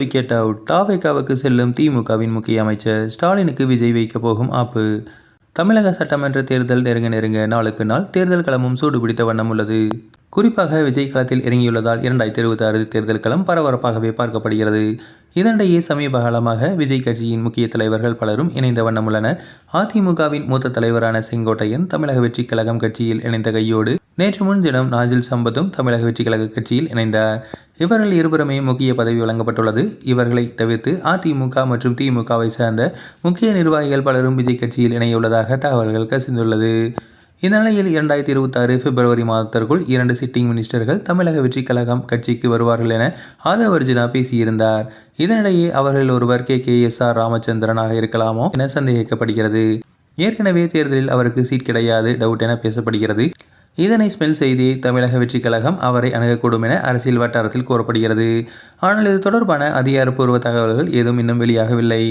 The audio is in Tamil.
Wicket out. தாவேகாவுக்கு செல்லும் திமுகவின் முக்கிய அமைச்சர் ஸ்டாலினுக்கு விஜய் வைக்க போகும் ஆப்பு. தமிழக சட்டமன்ற தேர்தல் நெருங்க நெருங்க நாளுக்கு நாள் தேர்தல் களமும் சூடுபிடித்த வண்ணம் உள்ளது. குறிப்பாக விஜய் களத்தில் இறங்கியுள்ளதால் இரண்டாயிரத்தி இருபத்தி ஆறு தேர்தல் களம் பரபரப்பாகவே பார்க்கப்படுகிறது. இதனிடையே சமீப காலமாக விஜய் கட்சியின் முக்கிய தலைவர்கள் பலரும் இணைந்த வண்ணம் உள்ளனர் அதிமுகவின் மூத்த தலைவரான செங்கோட்டையன் தமிழக வெற்றி கழகம் கட்சியில் இணைந்த கையோடு நேற்று முன்தினம் நாஜில் சம்பத்தும் தமிழக வெற்றி கழக கட்சியில் இணைந்தார். இவர்கள் இருபுறமே முக்கிய பதவி வழங்கப்பட்டுள்ளது. இவர்களை தவிர்த்து அதிமுக மற்றும் திமுகவை சார்ந்த முக்கிய நிர்வாகிகள் பலரும் விஜய் கட்சியில் இணையுள்ளதாக தகவல்கள் கசிந்துள்ளது. இந்நிலையில் இரண்டாயிரத்தி இருபத்தாறு பிப்ரவரி மாதத்திற்குள் இரண்டு சிட்டிங் மினிஸ்டர்கள் தமிழக வெற்றி கழகம் கட்சிக்கு வருவார்கள் என ஆதவ் அர்ஜுனா பேசியிருந்தார். இதனிடையே அவர்கள் ஒருவர் கே. கே. எஸ். ஆர். ராமச்சந்திரனாக இருக்கலாமோ என சந்தேகிக்கப்படுகிறது. ஏற்கனவே தேர்தலில் அவருக்கு சீட் கிடையாது டவுட் என பேசப்படுகிறது. இதனை ஸ்மெல் செய்தி தமிழக வெற்றி கழகம் அவரை அணுகக்கூடும் என அரசியல் வட்டாரத்தில் கூறப்படுகிறது. ஆனால் இது தொடர்பான அதிகாரப்பூர்வ தகவல்கள் ஏதும் இன்னும் வெளியாகவில்லை.